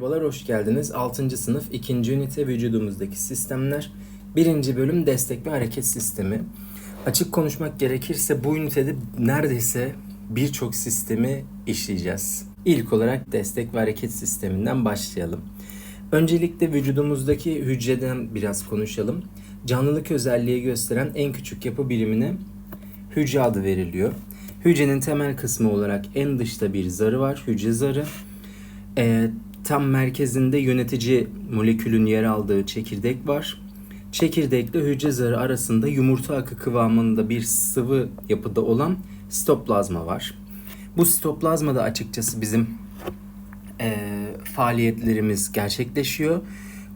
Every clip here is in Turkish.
Merhabalar, hoş geldiniz. 6. sınıf 2. ünite vücudumuzdaki sistemler. 1. bölüm destek ve hareket sistemi. Açık konuşmak gerekirse bu ünitede neredeyse birçok sistemi işleyeceğiz. İlk olarak destek ve hareket sisteminden başlayalım. Öncelikle vücudumuzdaki hücreden biraz konuşalım. Canlılık özelliği gösteren en küçük yapı birimine hücre adı veriliyor. Hücrenin temel kısmı olarak en dışta bir zarı var, hücre zarı. Ee, tam merkezinde yönetici molekülün yer aldığı çekirdek var. Çekirdekle hücre zarı arasında yumurta akı kıvamında bir sıvı yapıda olan sitoplazma var. Bu sitoplazmada açıkçası bizim eee, faaliyetlerimiz gerçekleşiyor.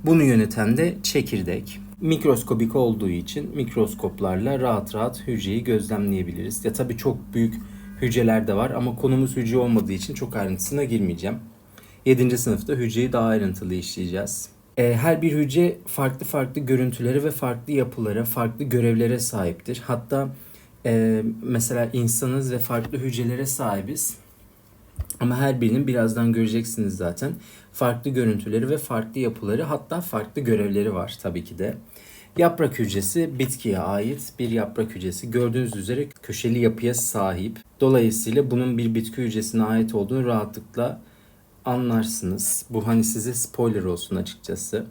Bunu yöneten de çekirdek. Mikroskobik olduğu için mikroskoplarla rahat rahat hücreyi gözlemleyebiliriz. Ya tabii çok büyük hücreler de var ama konumuz hücre olmadığı için çok ayrıntısına girmeyeceğim. 7. sınıfta hücreyi daha ayrıntılı işleyeceğiz. Ee, her bir hücre farklı farklı görüntülere ve farklı yapılara, farklı görevlere sahiptir. Hatta e, mesela insanız ve farklı hücrelere sahibiz. Ama her birinin birazdan göreceksiniz zaten. Farklı görüntüleri ve farklı yapıları hatta farklı görevleri var tabii ki de. Yaprak hücresi bitkiye ait bir yaprak hücresi. Gördüğünüz üzere köşeli yapıya sahip. Dolayısıyla bunun bir bitki hücresine ait olduğunu rahatlıkla anlarsınız. Bu hani size spoiler olsun açıkçası.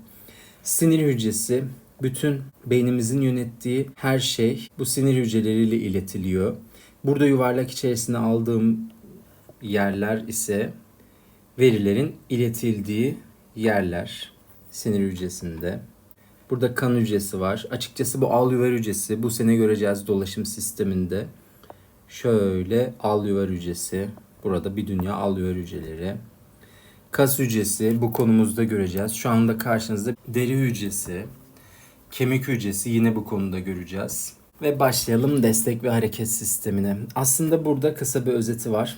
Sinir hücresi bütün beynimizin yönettiği her şey bu sinir hücreleriyle iletiliyor. Burada yuvarlak içerisine aldığım yerler ise verilerin iletildiği yerler sinir hücresinde. Burada kan hücresi var. Açıkçası bu alüvar hücresi bu sene göreceğiz dolaşım sisteminde. Şöyle alüvar hücresi. Burada bir dünya alüvar hücreleri. Kas hücresi bu konumuzda göreceğiz. Şu anda karşınızda deri hücresi, kemik hücresi yine bu konuda göreceğiz. Ve başlayalım destek ve hareket sistemine. Aslında burada kısa bir özeti var.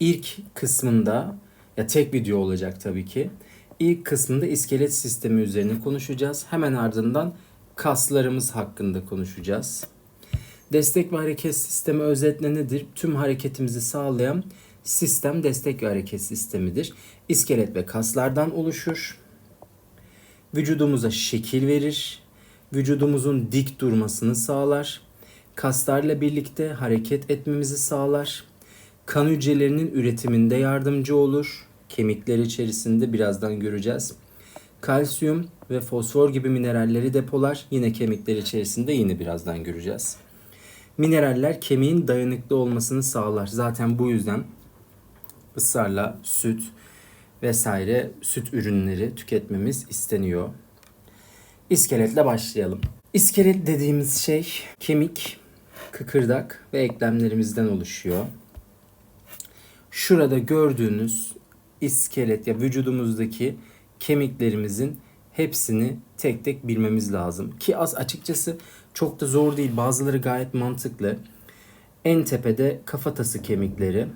İlk kısmında ya tek video olacak tabii ki. İlk kısmında iskelet sistemi üzerine konuşacağız. Hemen ardından kaslarımız hakkında konuşacağız. Destek ve hareket sistemi özetle nedir? Tüm hareketimizi sağlayan sistem destek ve hareket sistemidir. İskelet ve kaslardan oluşur. Vücudumuza şekil verir. Vücudumuzun dik durmasını sağlar. Kaslarla birlikte hareket etmemizi sağlar. Kan hücrelerinin üretiminde yardımcı olur. Kemikler içerisinde birazdan göreceğiz. Kalsiyum ve fosfor gibi mineralleri depolar. Yine kemikler içerisinde yine birazdan göreceğiz. Mineraller kemiğin dayanıklı olmasını sağlar. Zaten bu yüzden ısrarla süt vesaire süt ürünleri tüketmemiz isteniyor. İskeletle başlayalım. İskelet dediğimiz şey kemik, kıkırdak ve eklemlerimizden oluşuyor. Şurada gördüğünüz iskelet ya vücudumuzdaki kemiklerimizin hepsini tek tek bilmemiz lazım. Ki az açıkçası çok da zor değil. Bazıları gayet mantıklı. En tepede kafatası kemikleri,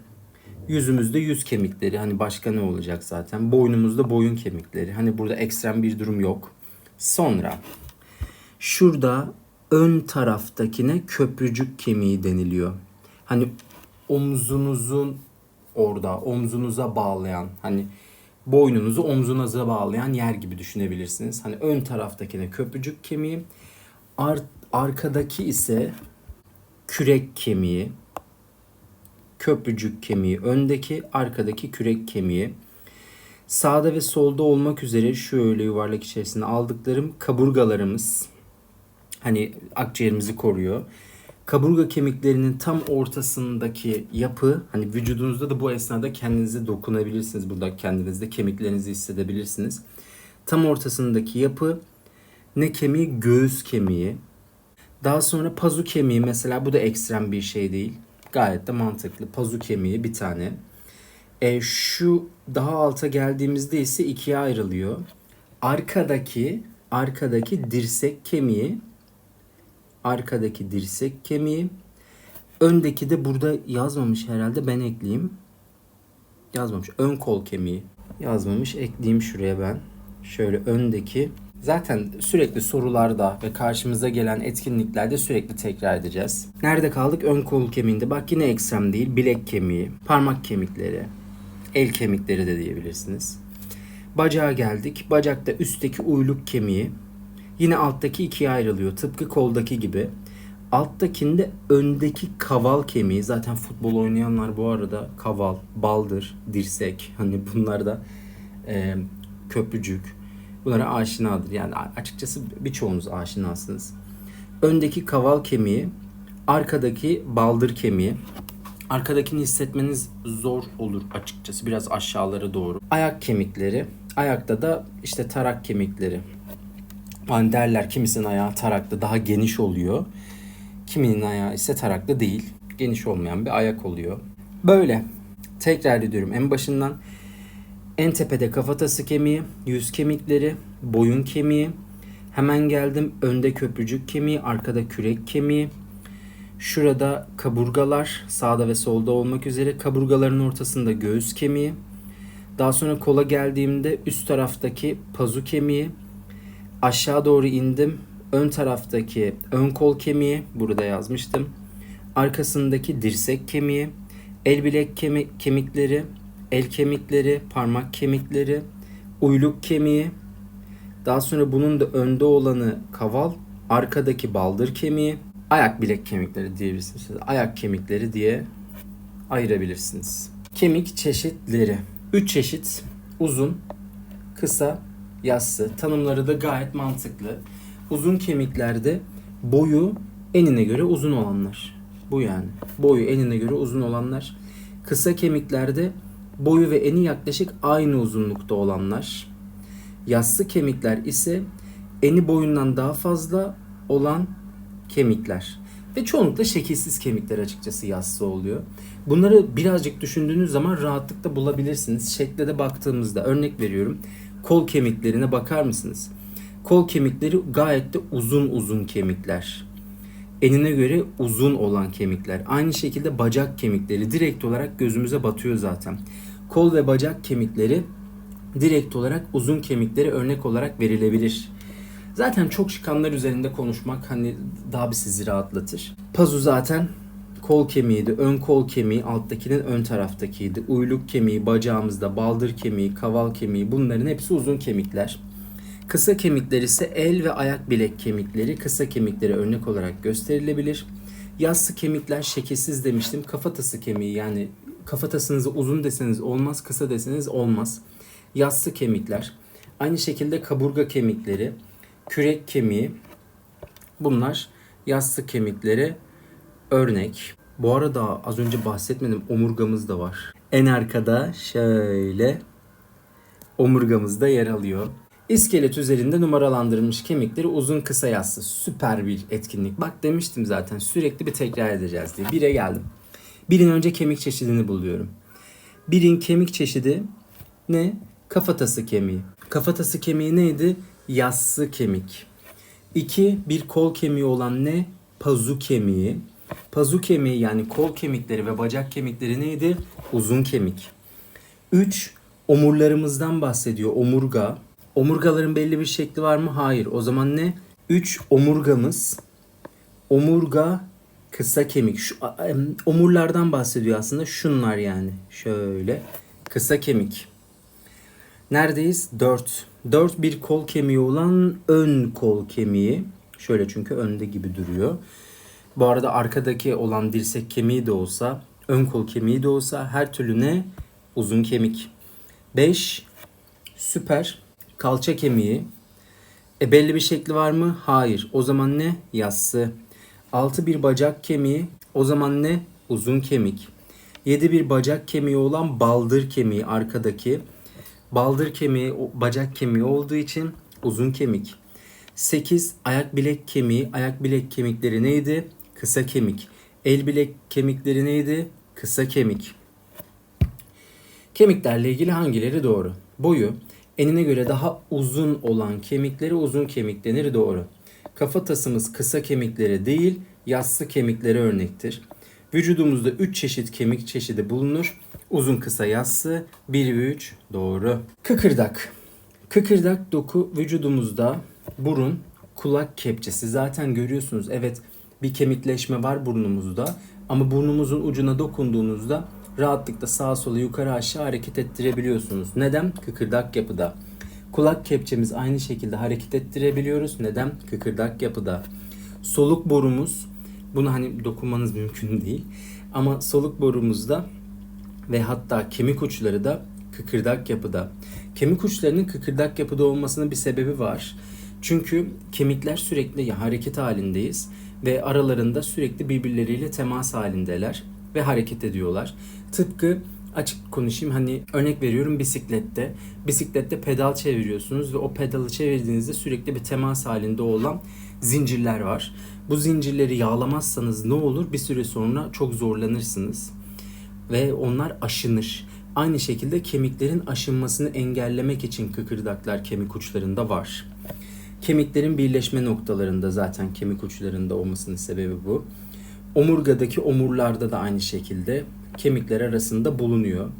yüzümüzde yüz kemikleri. Hani başka ne olacak zaten? Boynumuzda boyun kemikleri. Hani burada ekstrem bir durum yok. Sonra şurada ön taraftakine köprücük kemiği deniliyor. Hani omzunuzun orada omzunuza bağlayan hani boynunuzu omzunuza bağlayan yer gibi düşünebilirsiniz. Hani ön taraftakine köprücük kemiği, ar- arkadaki ise kürek kemiği, köprücük kemiği öndeki, arkadaki kürek kemiği. Sağda ve solda olmak üzere şöyle yuvarlak içerisinde aldıklarım kaburgalarımız. Hani akciğerimizi koruyor. Kaburga kemiklerinin tam ortasındaki yapı hani vücudunuzda da bu esnada kendinize dokunabilirsiniz. Burada kendinizde kemiklerinizi hissedebilirsiniz. Tam ortasındaki yapı ne kemiği? Göğüs kemiği. Daha sonra pazu kemiği mesela bu da ekstrem bir şey değil. Gayet de mantıklı. Pazu kemiği bir tane. E, şu daha alta geldiğimizde ise ikiye ayrılıyor. Arkadaki arkadaki dirsek kemiği arkadaki dirsek kemiği öndeki de burada yazmamış herhalde ben ekleyeyim. Yazmamış. Ön kol kemiği yazmamış. Ekleyeyim şuraya ben. Şöyle öndeki Zaten sürekli sorularda ve karşımıza gelen etkinliklerde sürekli tekrar edeceğiz. Nerede kaldık? Ön kol kemiğinde. Bak yine eksem değil. Bilek kemiği, parmak kemikleri, el kemikleri de diyebilirsiniz. Bacağa geldik. Bacakta üstteki uyluk kemiği yine alttaki ikiye ayrılıyor. Tıpkı koldaki gibi. Alttakinde öndeki kaval kemiği zaten futbol oynayanlar bu arada kaval, baldır, dirsek hani bunlar da e, köprücük bunlara aşinadır. Yani açıkçası birçoğunuz aşinasınız. Öndeki kaval kemiği, arkadaki baldır kemiği. Arkadakini hissetmeniz zor olur açıkçası biraz aşağılara doğru. Ayak kemikleri, ayakta da işte tarak kemikleri. Hani derler kimisinin ayağı taraklı daha geniş oluyor. Kiminin ayağı ise taraklı değil. Geniş olmayan bir ayak oluyor. Böyle. Tekrar ediyorum en başından. En tepede kafatası kemiği, yüz kemikleri, boyun kemiği. Hemen geldim önde köprücük kemiği, arkada kürek kemiği. Şurada kaburgalar sağda ve solda olmak üzere kaburgaların ortasında göğüs kemiği. Daha sonra kola geldiğimde üst taraftaki pazu kemiği. Aşağı doğru indim. Ön taraftaki ön kol kemiği burada yazmıştım. Arkasındaki dirsek kemiği, el bilek kemik, kemikleri, el kemikleri, parmak kemikleri, uyluk kemiği. Daha sonra bunun da önde olanı kaval, arkadaki baldır kemiği, ayak bilek kemikleri diyebilirsiniz. Ayak kemikleri diye ayırabilirsiniz. Kemik çeşitleri. 3 çeşit uzun, kısa, yassı. Tanımları da gayet mantıklı. Uzun kemiklerde boyu enine göre uzun olanlar. Bu yani. Boyu enine göre uzun olanlar. Kısa kemiklerde boyu ve eni yaklaşık aynı uzunlukta olanlar. Yassı kemikler ise eni boyundan daha fazla olan kemikler. Ve çoğunlukla şekilsiz kemikler açıkçası yassı oluyor. Bunları birazcık düşündüğünüz zaman rahatlıkla bulabilirsiniz. Şekle de baktığımızda örnek veriyorum. Kol kemiklerine bakar mısınız? Kol kemikleri gayet de uzun uzun kemikler. Enine göre uzun olan kemikler. Aynı şekilde bacak kemikleri direkt olarak gözümüze batıyor zaten. Kol ve bacak kemikleri direkt olarak uzun kemikleri örnek olarak verilebilir. Zaten çok çıkanlar üzerinde konuşmak hani daha bir sizi rahatlatır. Pazu zaten kol kemiğiydi. Ön kol kemiği alttakinin ön taraftakiydi. Uyluk kemiği bacağımızda, baldır kemiği, kaval kemiği bunların hepsi uzun kemikler. Kısa kemikler ise el ve ayak bilek kemikleri kısa kemikleri örnek olarak gösterilebilir. Yassı kemikler şekilsiz demiştim. Kafatası kemiği yani kafatasınızı uzun deseniz olmaz, kısa deseniz olmaz. Yassı kemikler. Aynı şekilde kaburga kemikleri, kürek kemiği bunlar yassı kemikleri örnek. Bu arada az önce bahsetmedim omurgamız da var. En arkada şöyle omurgamızda yer alıyor. İskelet üzerinde numaralandırılmış kemikleri uzun kısa yassı. Süper bir etkinlik. Bak demiştim zaten sürekli bir tekrar edeceğiz diye. Bire geldim. Birin önce kemik çeşidini buluyorum. Birin kemik çeşidi ne? Kafatası kemiği. Kafatası kemiği neydi? Yassı kemik. İki, bir kol kemiği olan ne? Pazu kemiği. Pazu kemiği yani kol kemikleri ve bacak kemikleri neydi? Uzun kemik. 3. Omurlarımızdan bahsediyor. Omurga. Omurgaların belli bir şekli var mı? Hayır. O zaman ne? 3 omurgamız. Omurga kısa kemik. Şu omurlardan bahsediyor aslında. Şunlar yani. Şöyle. Kısa kemik. Neredeyiz? 4. 4 bir kol kemiği olan ön kol kemiği. Şöyle çünkü önde gibi duruyor. Bu arada arkadaki olan dirsek kemiği de olsa, ön kol kemiği de olsa her türlü ne? Uzun kemik. 5. Süper. Kalça kemiği. E belli bir şekli var mı? Hayır. O zaman ne? Yassı. 6 bir bacak kemiği. O zaman ne? Uzun kemik. 7 bir bacak kemiği olan baldır kemiği arkadaki. Baldır kemiği bacak kemiği olduğu için uzun kemik. 8 ayak bilek kemiği. Ayak bilek kemikleri neydi? Kısa kemik. El bilek kemikleri neydi? Kısa kemik. Kemiklerle ilgili hangileri doğru? Boyu enine göre daha uzun olan kemikleri uzun kemik denir doğru. Kafatasımız kısa kemikleri değil, yassı kemiklere örnektir. Vücudumuzda 3 çeşit kemik çeşidi bulunur. Uzun kısa yassı 1 ve 3 doğru. Kıkırdak. Kıkırdak doku vücudumuzda burun, kulak kepçesi. Zaten görüyorsunuz evet bir kemikleşme var burnumuzda. Ama burnumuzun ucuna dokunduğunuzda rahatlıkla sağa sola yukarı aşağı hareket ettirebiliyorsunuz. Neden? Kıkırdak yapıda. Kulak kepçemiz aynı şekilde hareket ettirebiliyoruz. Neden? Kıkırdak yapıda. Soluk borumuz, bunu hani dokunmanız mümkün değil. Ama soluk borumuzda ve hatta kemik uçları da kıkırdak yapıda. Kemik uçlarının kıkırdak yapıda olmasının bir sebebi var. Çünkü kemikler sürekli hareket halindeyiz ve aralarında sürekli birbirleriyle temas halindeler ve hareket ediyorlar. Tıpkı açık konuşayım hani örnek veriyorum bisiklette. Bisiklette pedal çeviriyorsunuz ve o pedalı çevirdiğinizde sürekli bir temas halinde olan zincirler var. Bu zincirleri yağlamazsanız ne olur? Bir süre sonra çok zorlanırsınız ve onlar aşınır. Aynı şekilde kemiklerin aşınmasını engellemek için kıkırdaklar kemik uçlarında var. Kemiklerin birleşme noktalarında zaten kemik uçlarında olmasının sebebi bu. Omurgadaki omurlarda da aynı şekilde kemikler arasında bulunuyor.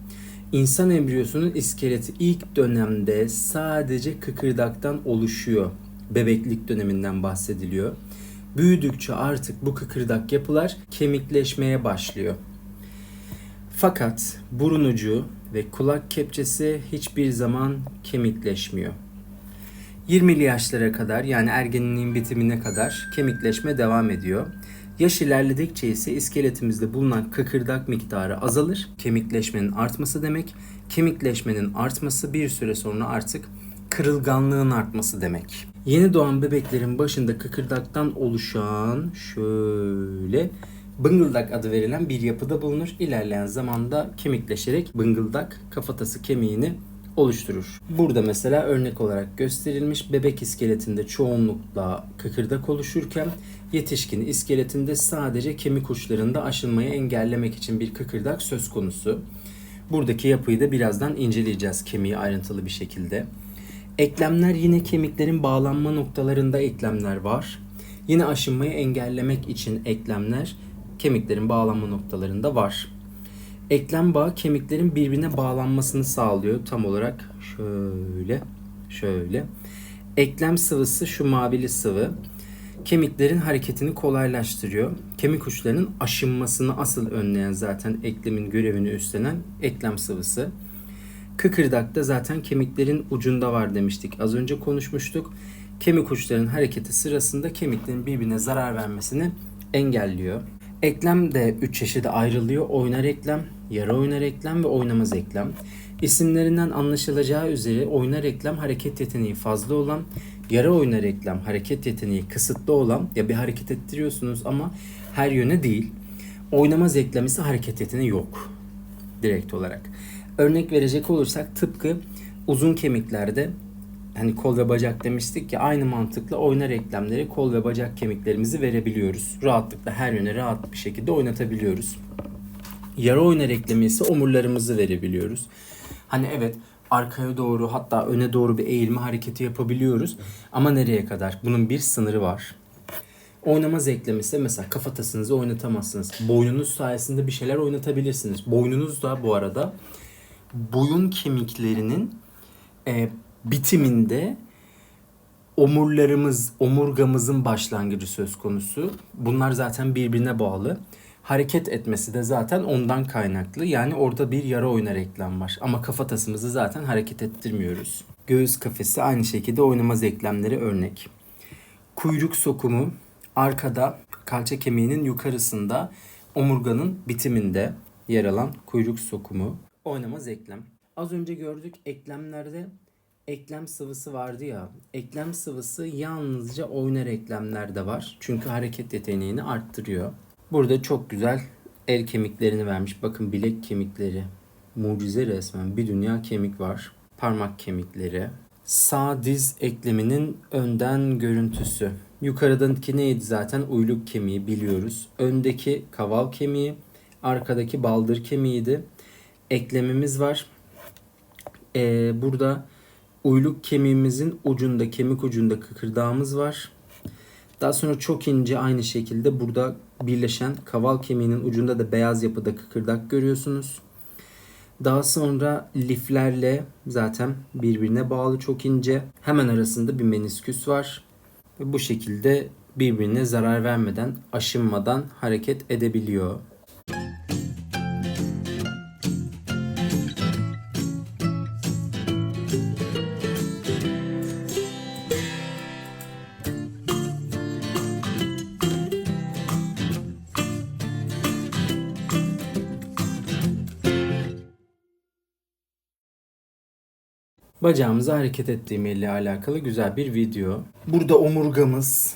İnsan embriyosunun iskeleti ilk dönemde sadece kıkırdaktan oluşuyor. Bebeklik döneminden bahsediliyor. Büyüdükçe artık bu kıkırdak yapılar kemikleşmeye başlıyor. Fakat burun ucu ve kulak kepçesi hiçbir zaman kemikleşmiyor. 20'li yaşlara kadar yani ergenliğin bitimine kadar kemikleşme devam ediyor. Yaş ilerledikçe ise iskeletimizde bulunan kıkırdak miktarı azalır. Kemikleşmenin artması demek. Kemikleşmenin artması bir süre sonra artık kırılganlığın artması demek. Yeni doğan bebeklerin başında kıkırdaktan oluşan şöyle bıngıldak adı verilen bir yapıda bulunur. İlerleyen zamanda kemikleşerek bıngıldak kafatası kemiğini oluşturur. Burada mesela örnek olarak gösterilmiş bebek iskeletinde çoğunlukla kıkırdak oluşurken yetişkin iskeletinde sadece kemik uçlarında aşınmayı engellemek için bir kıkırdak söz konusu. Buradaki yapıyı da birazdan inceleyeceğiz kemiği ayrıntılı bir şekilde. Eklemler yine kemiklerin bağlanma noktalarında eklemler var. Yine aşınmayı engellemek için eklemler kemiklerin bağlanma noktalarında var. Eklem bağı kemiklerin birbirine bağlanmasını sağlıyor. Tam olarak şöyle, şöyle. Eklem sıvısı şu mavili sıvı. Kemiklerin hareketini kolaylaştırıyor. Kemik uçlarının aşınmasını asıl önleyen zaten eklemin görevini üstlenen eklem sıvısı. Kıkırdak da zaten kemiklerin ucunda var demiştik. Az önce konuşmuştuk. Kemik uçlarının hareketi sırasında kemiklerin birbirine zarar vermesini engelliyor. Eklem de 3 çeşide ayrılıyor. Oynar eklem, yarı oynar eklem ve oynamaz eklem. İsimlerinden anlaşılacağı üzere oynar eklem hareket yeteneği fazla olan, yarı oynar eklem hareket yeteneği kısıtlı olan ya bir hareket ettiriyorsunuz ama her yöne değil. Oynamaz eklem ise hareket yeteneği yok direkt olarak. Örnek verecek olursak tıpkı uzun kemiklerde hani kol ve bacak demiştik ya aynı mantıkla oynar eklemleri kol ve bacak kemiklerimizi verebiliyoruz. Rahatlıkla her yöne rahat bir şekilde oynatabiliyoruz. Yarı oynar eklemi ise omurlarımızı verebiliyoruz. Hani evet arkaya doğru hatta öne doğru bir eğilme hareketi yapabiliyoruz. Ama nereye kadar? Bunun bir sınırı var. Oynamaz eklemi ise mesela kafatasınızı oynatamazsınız. Boynunuz sayesinde bir şeyler oynatabilirsiniz. Boynunuz da bu arada boyun kemiklerinin e, bitiminde omurlarımız, omurgamızın başlangıcı söz konusu. Bunlar zaten birbirine bağlı. Hareket etmesi de zaten ondan kaynaklı. Yani orada bir yara oynar eklem var. Ama kafatasımızı zaten hareket ettirmiyoruz. Göğüs kafesi aynı şekilde oynamaz eklemleri örnek. Kuyruk sokumu arkada kalça kemiğinin yukarısında omurganın bitiminde yer alan kuyruk sokumu oynamaz eklem. Az önce gördük eklemlerde eklem sıvısı vardı ya. Eklem sıvısı yalnızca oynar eklemlerde var. Çünkü hareket yeteneğini arttırıyor. Burada çok güzel el kemiklerini vermiş. Bakın bilek kemikleri. Mucize resmen. Bir dünya kemik var. Parmak kemikleri. Sağ diz ekleminin önden görüntüsü. Yukarıdaki neydi zaten? Uyluk kemiği biliyoruz. Öndeki kaval kemiği, arkadaki baldır kemiğiydi. Eklemimiz var. Ee, burada uyluk kemiğimizin ucunda, kemik ucunda kıkırdağımız var. Daha sonra çok ince aynı şekilde burada birleşen kaval kemiğinin ucunda da beyaz yapıda kıkırdak görüyorsunuz. Daha sonra liflerle zaten birbirine bağlı çok ince. Hemen arasında bir menisküs var. Ve bu şekilde birbirine zarar vermeden, aşınmadan hareket edebiliyor. Bacağımızı hareket ettirmeyle alakalı güzel bir video. Burada omurgamız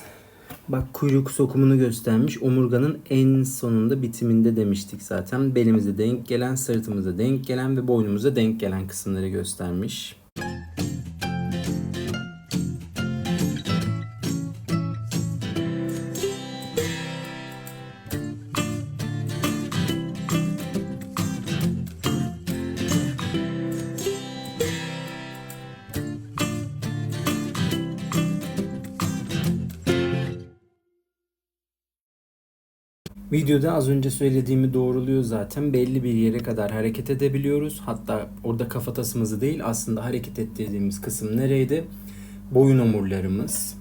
Bak kuyruk sokumunu göstermiş. Omurganın en sonunda bitiminde demiştik zaten. Belimize denk gelen, sırtımıza denk gelen ve boynumuza denk gelen kısımları göstermiş. Videoda az önce söylediğimi doğruluyor zaten. Belli bir yere kadar hareket edebiliyoruz. Hatta orada kafatasımızı değil aslında hareket ettirdiğimiz kısım nereydi? Boyun omurlarımız.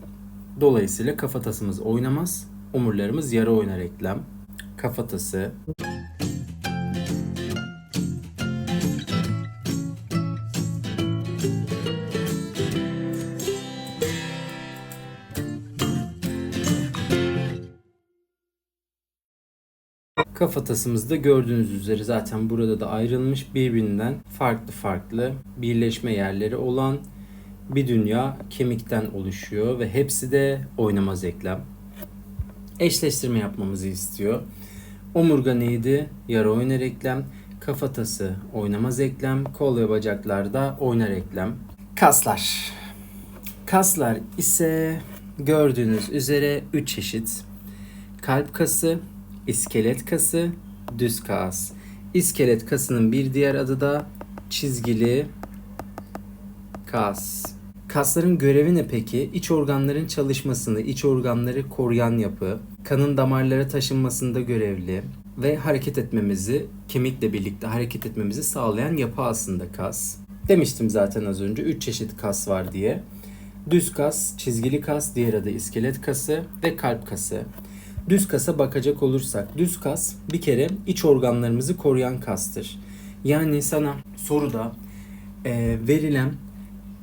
Dolayısıyla kafatasımız oynamaz. Omurlarımız yarı oynar eklem. Kafatası. Kafatasımızda gördüğünüz üzere zaten burada da ayrılmış birbirinden farklı farklı birleşme yerleri olan bir dünya kemikten oluşuyor ve hepsi de oynamaz eklem. Eşleştirme yapmamızı istiyor. Omurga neydi? Yarı oynar eklem. Kafatası oynamaz eklem. Kol ve bacaklarda oynar eklem. Kaslar. Kaslar ise gördüğünüz üzere 3 çeşit. Kalp kası, iskelet kası, düz kas. İskelet kasının bir diğer adı da çizgili kas. Kasların görevi ne peki? İç organların çalışmasını, iç organları koruyan yapı, kanın damarlara taşınmasında görevli ve hareket etmemizi, kemikle birlikte hareket etmemizi sağlayan yapı aslında kas. Demiştim zaten az önce 3 çeşit kas var diye. Düz kas, çizgili kas, diğer adı iskelet kası ve kalp kası. Düz kasa bakacak olursak düz kas bir kere iç organlarımızı koruyan kastır. Yani sana soruda e, verilen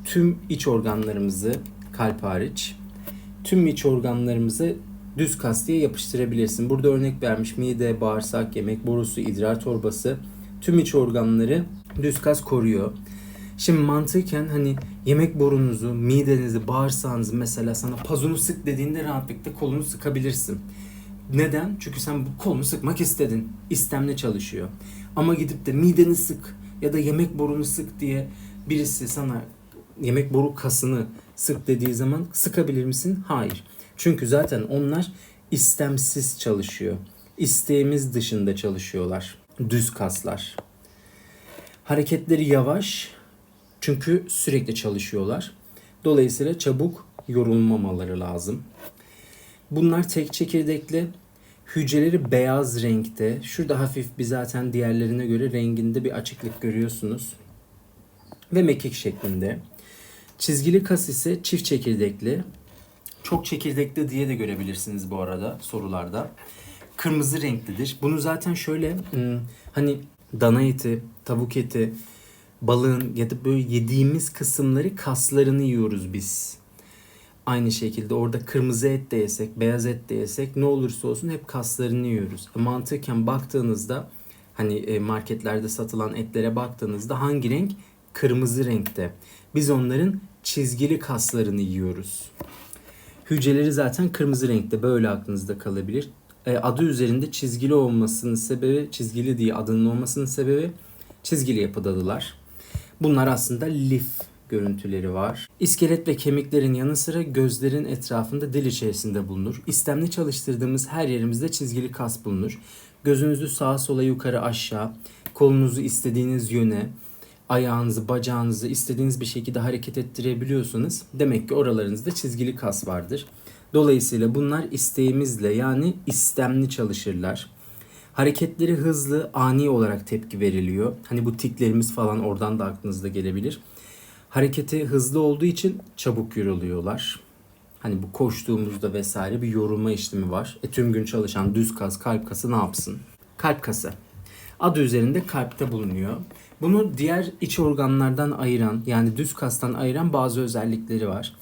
tüm iç organlarımızı kalp hariç tüm iç organlarımızı düz kas diye yapıştırabilirsin. Burada örnek vermiş mide, bağırsak, yemek borusu, idrar torbası tüm iç organları düz kas koruyor. Şimdi mantıken hani yemek borunuzu, midenizi, bağırsağınızı mesela sana pazunu sık dediğinde rahatlıkla kolunu sıkabilirsin. Neden? Çünkü sen bu kolunu sıkmak istedin. İstemle çalışıyor. Ama gidip de mideni sık ya da yemek borunu sık diye birisi sana yemek boru kasını sık dediği zaman sıkabilir misin? Hayır. Çünkü zaten onlar istemsiz çalışıyor. İsteğimiz dışında çalışıyorlar. Düz kaslar. Hareketleri yavaş çünkü sürekli çalışıyorlar. Dolayısıyla çabuk yorulmamaları lazım. Bunlar tek çekirdekli. Hücreleri beyaz renkte. Şurada hafif bir zaten diğerlerine göre renginde bir açıklık görüyorsunuz. Ve mekik şeklinde. Çizgili kas ise çift çekirdekli. Çok çekirdekli diye de görebilirsiniz bu arada sorularda. Kırmızı renklidir. Bunu zaten şöyle hmm, hani dana eti, tavuk eti, balığın ya da böyle yediğimiz kısımları kaslarını yiyoruz biz. Aynı şekilde orada kırmızı et de yesek, beyaz et de yesek ne olursa olsun hep kaslarını yiyoruz. E, mantıken baktığınızda hani e, marketlerde satılan etlere baktığınızda hangi renk? Kırmızı renkte. Biz onların çizgili kaslarını yiyoruz. Hücreleri zaten kırmızı renkte böyle aklınızda kalabilir. E, adı üzerinde çizgili olmasının sebebi, çizgili diye adının olmasının sebebi çizgili yapıdadılar. Bunlar aslında lif görüntüleri var. İskelet ve kemiklerin yanı sıra gözlerin etrafında dil içerisinde bulunur. İstemli çalıştırdığımız her yerimizde çizgili kas bulunur. Gözünüzü sağa sola yukarı aşağı, kolunuzu istediğiniz yöne, ayağınızı, bacağınızı istediğiniz bir şekilde hareket ettirebiliyorsanız demek ki oralarınızda çizgili kas vardır. Dolayısıyla bunlar isteğimizle yani istemli çalışırlar. Hareketleri hızlı, ani olarak tepki veriliyor. Hani bu tiklerimiz falan oradan da aklınızda gelebilir. Hareketi hızlı olduğu için çabuk yoruluyorlar. Hani bu koştuğumuzda vesaire bir yorulma işlemi var. E tüm gün çalışan düz kas, kalp kası ne yapsın? Kalp kası. Adı üzerinde kalpte bulunuyor. Bunu diğer iç organlardan ayıran yani düz kastan ayıran bazı özellikleri var.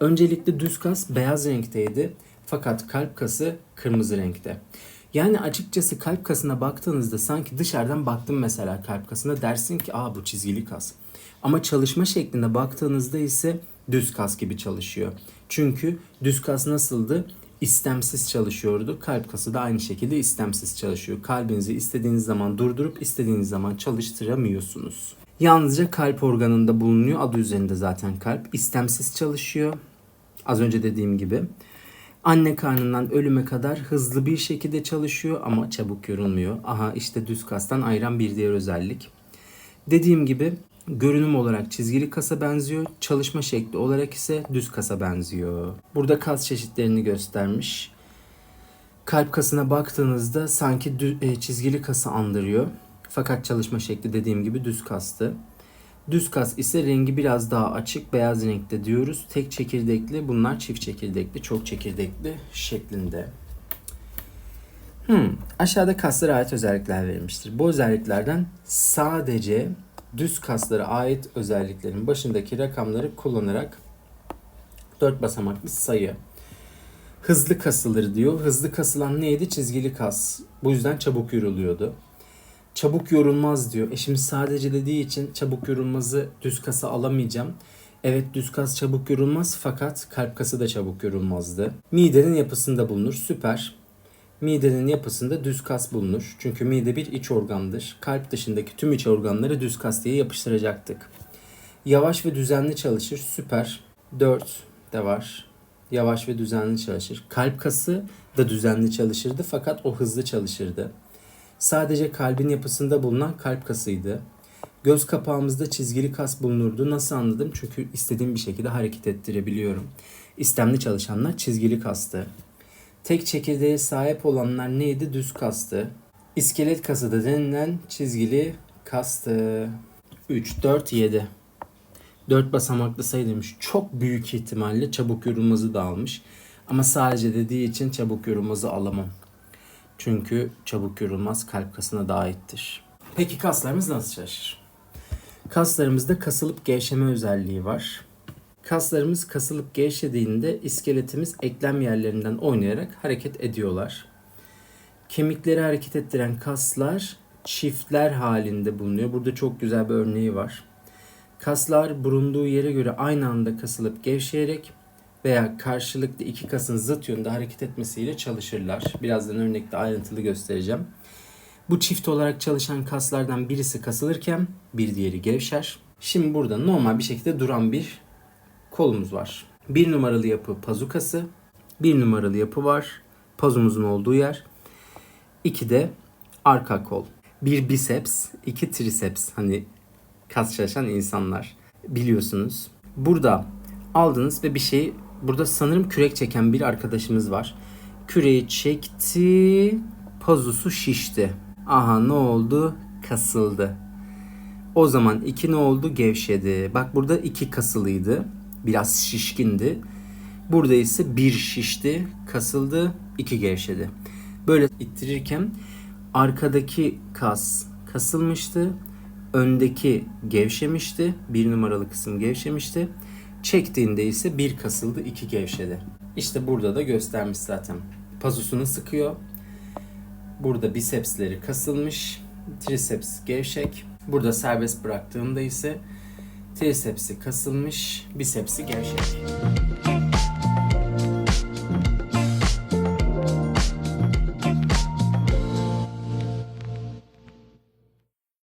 Öncelikle düz kas beyaz renkteydi fakat kalp kası kırmızı renkte. Yani açıkçası kalp kasına baktığınızda sanki dışarıdan baktım mesela kalp kasına dersin ki aa bu çizgili kas. Ama çalışma şekline baktığınızda ise düz kas gibi çalışıyor. Çünkü düz kas nasıldı? İstemsiz çalışıyordu. Kalp kası da aynı şekilde istemsiz çalışıyor. Kalbinizi istediğiniz zaman durdurup istediğiniz zaman çalıştıramıyorsunuz. Yalnızca kalp organında bulunuyor. Adı üzerinde zaten kalp. İstemsiz çalışıyor. Az önce dediğim gibi. Anne karnından ölüme kadar hızlı bir şekilde çalışıyor ama çabuk yorulmuyor. Aha işte düz kastan ayıran bir diğer özellik. Dediğim gibi görünüm olarak çizgili kasa benziyor. Çalışma şekli olarak ise düz kasa benziyor. Burada kas çeşitlerini göstermiş. Kalp kasına baktığınızda sanki dü- e, çizgili kası andırıyor. Fakat çalışma şekli dediğim gibi düz kastı. Düz kas ise rengi biraz daha açık beyaz renkte diyoruz. Tek çekirdekli bunlar çift çekirdekli, çok çekirdekli şeklinde. Hmm, aşağıda kaslara ait özellikler verilmiştir. Bu özelliklerden sadece düz kaslara ait özelliklerin başındaki rakamları kullanarak 4 basamaklı sayı. Hızlı kasılır diyor. Hızlı kasılan neydi? Çizgili kas. Bu yüzden çabuk yoruluyordu. Çabuk yorulmaz diyor. E şimdi sadece dediği için çabuk yorulmazı düz kasa alamayacağım. Evet düz kas çabuk yorulmaz fakat kalp kası da çabuk yorulmazdı. Midenin yapısında bulunur. Süper. Midenin yapısında düz kas bulunur. Çünkü mide bir iç organdır. Kalp dışındaki tüm iç organları düz kas diye yapıştıracaktık. Yavaş ve düzenli çalışır. Süper. 4 de var. Yavaş ve düzenli çalışır. Kalp kası da düzenli çalışırdı fakat o hızlı çalışırdı. Sadece kalbin yapısında bulunan kalp kasıydı. Göz kapağımızda çizgili kas bulunurdu. Nasıl anladım? Çünkü istediğim bir şekilde hareket ettirebiliyorum. İstemli çalışanlar çizgili kastı. Tek çekirdeğe sahip olanlar neydi? Düz kastı. İskelet kası da denilen çizgili kastı. 3, 4, 7. 4 basamaklı sayı demiş. Çok büyük ihtimalle çabuk yorulmazı da almış. Ama sadece dediği için çabuk yorulmazı alamam. Çünkü çabuk yorulmaz kalp kasına da aittir. Peki kaslarımız nasıl çalışır? Kaslarımızda kasılıp gevşeme özelliği var. Kaslarımız kasılıp gevşediğinde iskeletimiz eklem yerlerinden oynayarak hareket ediyorlar. Kemikleri hareket ettiren kaslar çiftler halinde bulunuyor. Burada çok güzel bir örneği var. Kaslar bulunduğu yere göre aynı anda kasılıp gevşeyerek veya karşılıklı iki kasın zıt yönde hareket etmesiyle çalışırlar. Birazdan örnekte ayrıntılı göstereceğim. Bu çift olarak çalışan kaslardan birisi kasılırken bir diğeri gevşer. Şimdi burada normal bir şekilde duran bir kolumuz var. Bir numaralı yapı pazu kası. Bir numaralı yapı var. Pazumuzun olduğu yer. İki de arka kol. Bir biceps, iki triceps. Hani kas çalışan insanlar biliyorsunuz. Burada aldınız ve bir şey burada sanırım kürek çeken bir arkadaşımız var. Küreği çekti, pazusu şişti. Aha ne oldu? Kasıldı. O zaman iki ne oldu? Gevşedi. Bak burada iki kasılıydı. Biraz şişkindi. Burada ise bir şişti, kasıldı, iki gevşedi. Böyle ittirirken arkadaki kas kasılmıştı. Öndeki gevşemişti. Bir numaralı kısım gevşemişti. Çektiğinde ise bir kasıldı, iki gevşedi. İşte burada da göstermiş zaten. Pazusunu sıkıyor. Burada bisepsleri kasılmış. Triceps gevşek. Burada serbest bıraktığında ise trisepsi kasılmış, bisepsi gevşek.